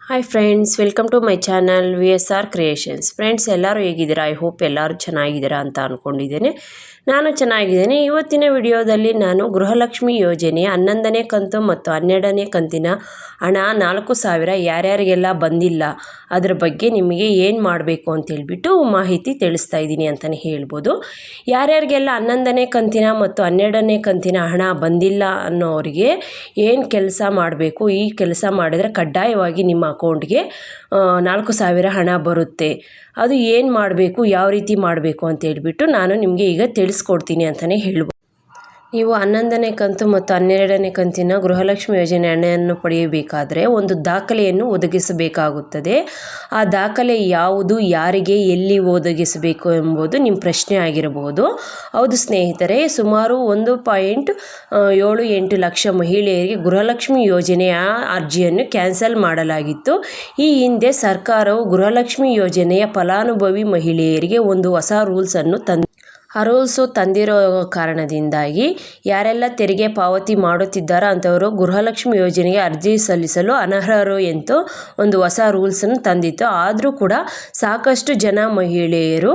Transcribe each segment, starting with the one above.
Hi friends welcome to my channel V S R creations friends ಎಲ್ಲರೂ ಹೇಗಿದ್ದೀರಾ? I hope ಎಲ್ಲರೂ ಚೆನ್ನಾಗಿದ್ದೀರಾ ಅಂತ ಅಂದ್ಕೊಂಡಿದ್ದೇನೆ ನಾನು ಚೆನ್ನಾಗಿದ್ದೇನೆ. ಇವತ್ತಿನ ವಿಡಿಯೋದಲ್ಲಿ ನಾನು ಗೃಹಲಕ್ಷ್ಮಿ ಯೋಜನೆ ಹನ್ನೊಂದನೇ ಕಂತು ಮತ್ತು ಹನ್ನೆರಡನೇ ಕಂತಿನ ಹಣ ನಾಲ್ಕು ಸಾವಿರ ಯಾರ್ಯಾರಿಗೆಲ್ಲ ಬಂದಿಲ್ಲ, ಅದರ ಬಗ್ಗೆ ನಿಮಗೆ ಏನು ಮಾಡಬೇಕು ಅಂತೇಳ್ಬಿಟ್ಟು ಮಾಹಿತಿ ತಿಳಿಸ್ತಾ ಇದ್ದೀನಿ ಅಂತಲೇ ಹೇಳ್ಬೋದು. ಯಾರ್ಯಾರಿಗೆಲ್ಲ ಹನ್ನೊಂದನೇ ಕಂತಿನ ಮತ್ತು ಹನ್ನೆರಡನೇ ಕಂತಿನ ಹಣ ಬಂದಿಲ್ಲ ಅನ್ನೋರಿಗೆ ಏನು ಕೆಲಸ ಮಾಡಬೇಕು? ಈ ಕೆಲಸ ಮಾಡಿದರೆ ಕಡ್ಡಾಯವಾಗಿ ನಿಮ್ಮ ಅಕೌಂಟ್ಗೆ ನಾಲ್ಕು ಸಾವಿರ ಹಣ ಬರುತ್ತೆ. ಅದು ಏನು ಮಾಡಬೇಕು, ಯಾವ ರೀತಿ ಮಾಡಬೇಕು ಅಂತ ಹೇಳ್ಬಿಟ್ಟು ನಾನು ನಿಮಗೆ ಈಗ ತಿಳಿಸ್ಕೊಡ್ತೀನಿ ಅಂತಲೇ ಹೇಳ್ಬೋದು. ನೀವು ಹನ್ನೊಂದನೇ ಕಂತು ಮತ್ತು ಹನ್ನೆರಡನೇ ಕಂತಿನ ಗೃಹಲಕ್ಷ್ಮಿ ಯೋಜನೆ ಹಣವನ್ನು ಪಡೆಯಬೇಕಾದರೆ ಒಂದು ದಾಖಲೆಯನ್ನು ಒದಗಿಸಬೇಕಾಗುತ್ತದೆ. ಆ ದಾಖಲೆ ಯಾವುದು, ಯಾರಿಗೆ, ಎಲ್ಲಿ ಒದಗಿಸಬೇಕು ಎಂಬುದು ನಿಮ್ಮ ಪ್ರಶ್ನೆ ಆಗಿರಬಹುದು. ಹೌದು ಸ್ನೇಹಿತರೆ, ಸುಮಾರು ಒಂದು ಪಾಯಿಂಟ್ ಏಳು ಎಂಟು ಲಕ್ಷ ಮಹಿಳೆಯರಿಗೆ ಗೃಹಲಕ್ಷ್ಮಿ ಯೋಜನೆಯ ಅರ್ಜಿಯನ್ನು ಕ್ಯಾನ್ಸಲ್ ಮಾಡಲಾಗಿತ್ತು. ಈ ಹಿಂದೆ ಸರ್ಕಾರವು ಗೃಹಲಕ್ಷ್ಮಿ ಯೋಜನೆಯ ಫಲಾನುಭವಿ ಮಹಿಳೆಯರಿಗೆ ಒಂದು ಹೊಸ ರೂಲ್ಸನ್ನು ತಂದು ಆ ರೂಲ್ಸು ತಂದಿರೋ ಕಾರಣದಿಂದಾಗಿ ಯಾರೆಲ್ಲ ತೆರಿಗೆ ಪಾವತಿ ಮಾಡುತ್ತಿದ್ದಾರೋ ಅಂಥವರು ಗೃಹಲಕ್ಷ್ಮಿ ಯೋಜನೆಗೆ ಅರ್ಜಿ ಸಲ್ಲಿಸಲು ಅನರ್ಹರು ಎಂದು ಒಂದು ಹೊಸ ರೂಲ್ಸನ್ನು ತಂದಿತ್ತು. ಆದರೂ ಕೂಡ ಸಾಕಷ್ಟು ಜನ ಮಹಿಳೆಯರು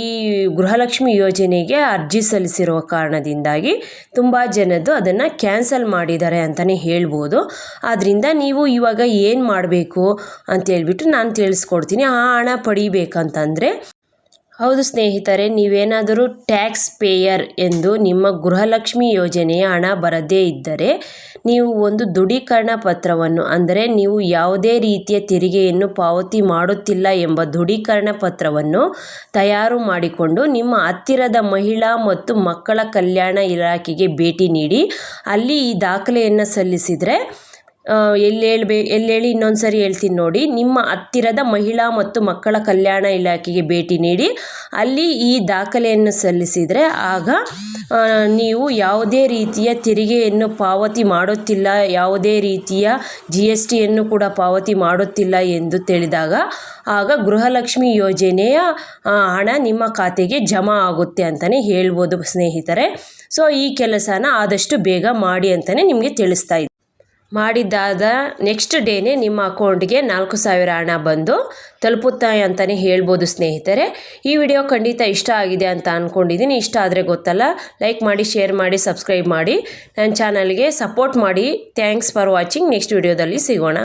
ಈ ಗೃಹಲಕ್ಷ್ಮಿ ಯೋಜನೆಗೆ ಅರ್ಜಿ ಸಲ್ಲಿಸಿರುವ ಕಾರಣದಿಂದಾಗಿ ತುಂಬ ಜನದ್ದು ಅದನ್ನು ಕ್ಯಾನ್ಸಲ್ ಮಾಡಿದ್ದಾರೆ ಅಂತಲೇ ಹೇಳ್ಬೋದು. ಆದ್ದರಿಂದ ನೀವು ಇವಾಗ ಏನು ಮಾಡಬೇಕು ಅಂತೇಳ್ಬಿಟ್ಟು ನಾನು ತಿಳಿಸ್ಕೊಡ್ತೀನಿ. ಆ ಹಣ ಪಡಿಬೇಕಂತಂದರೆ ಹೌದು ಸ್ನೇಹಿತರೆ, ನೀವೇನಾದರೂ ಟ್ಯಾಕ್ಸ್ ಪೇಯರ್ ಎಂದು ನಿಮ್ಮ ಗೃಹಲಕ್ಷ್ಮಿ ಯೋಜನೆಯ ಹಣ ಬರದೇ ಇದ್ದರೆ, ನೀವು ಒಂದು ದೃಢೀಕರಣ ಪತ್ರವನ್ನು, ಅಂದರೆ ನೀವು ಯಾವುದೇ ರೀತಿಯ ತೆರಿಗೆಯನ್ನು ಪಾವತಿ ಮಾಡುತ್ತಿಲ್ಲ ಎಂಬ ದೃಢೀಕರಣ ಪತ್ರವನ್ನು ತಯಾರು ಮಾಡಿಕೊಂಡು ನಿಮ್ಮ ಹತ್ತಿರದ ಮಹಿಳಾ ಮತ್ತು ಮಕ್ಕಳ ಕಲ್ಯಾಣ ಇಲಾಖೆಗೆ ಭೇಟಿ ನೀಡಿ, ಅಲ್ಲಿ ಈ ದಾಖಲೆಯನ್ನು ಸಲ್ಲಿಸಿದರೆ ಎಲ್ಲಿ ಹೇಳ್ಬೇ, ಎಲ್ಲಿ ಹೇಳಿ ಇನ್ನೊಂದು ಸರಿ ಹೇಳ್ತೀನಿ ನೋಡಿ. ನಿಮ್ಮ ಹತ್ತಿರದ ಮಹಿಳಾ ಮತ್ತು ಮಕ್ಕಳ ಕಲ್ಯಾಣ ಇಲಾಖೆಗೆ ಭೇಟಿ ನೀಡಿ, ಅಲ್ಲಿ ಈ ದಾಖಲೆಯನ್ನು ಸಲ್ಲಿಸಿದರೆ ಆಗ ನೀವು ಯಾವುದೇ ರೀತಿಯ ತೆರಿಗೆಯನ್ನು ಪಾವತಿ ಮಾಡುತ್ತಿಲ್ಲ, ಯಾವುದೇ ರೀತಿಯ ಜಿ ಎಸ್ ಟಿಯನ್ನು ಕೂಡ ಪಾವತಿ ಮಾಡುತ್ತಿಲ್ಲ ಎಂದು ತಿಳಿದಾಗ, ಆಗ ಗೃಹಲಕ್ಷ್ಮಿ ಯೋಜನೆಯ ಹಣ ನಿಮ್ಮ ಖಾತೆಗೆ ಜಮಾ ಆಗುತ್ತೆ ಅಂತಲೇ ಹೇಳ್ಬೋದು ಸ್ನೇಹಿತರೆ. ಸೊ, ಈ ಕೆಲಸನ ಆದಷ್ಟು ಬೇಗ ಮಾಡಿ ಅಂತಲೇ ನಿಮಗೆ ತಿಳಿಸ್ತಾ ಮಾಡಿದ್ದಾದ ನೆಕ್ಸ್ಟ್ ಡೇನೇ ನಿಮ್ಮ ಅಕೌಂಟ್ಗೆ ನಾಲ್ಕು ಸಾವಿರ ಹಣ ಬಂದು ತಲುಪುತ್ತಾ ಅಂತಲೇ ಹೇಳ್ಬೋದು ಸ್ನೇಹಿತರೆ. ಈ ವಿಡಿಯೋ ಖಂಡಿತ ಇಷ್ಟ ಆಗಿದೆ ಅಂತ ಅಂದ್ಕೊಂಡಿದ್ದೀನಿ ಇಷ್ಟ ಆದರೆ ಗೊತ್ತಲ್ಲ ಲೈಕ್ ಮಾಡಿ ಶೇರ್ ಮಾಡಿ ಸಬ್ಸ್ಕ್ರೈಬ್ ಮಾಡಿ. ನನ್ನ ಚಾನಲ್ಗೆ ಸಪೋರ್ಟ್ ಮಾಡಿ. ಥ್ಯಾಂಕ್ಸ್ ಫಾರ್ ವಾಚಿಂಗ್ ನೆಕ್ಸ್ಟ್ ವಿಡಿಯೋದಲ್ಲಿ ಸಿಗೋಣ.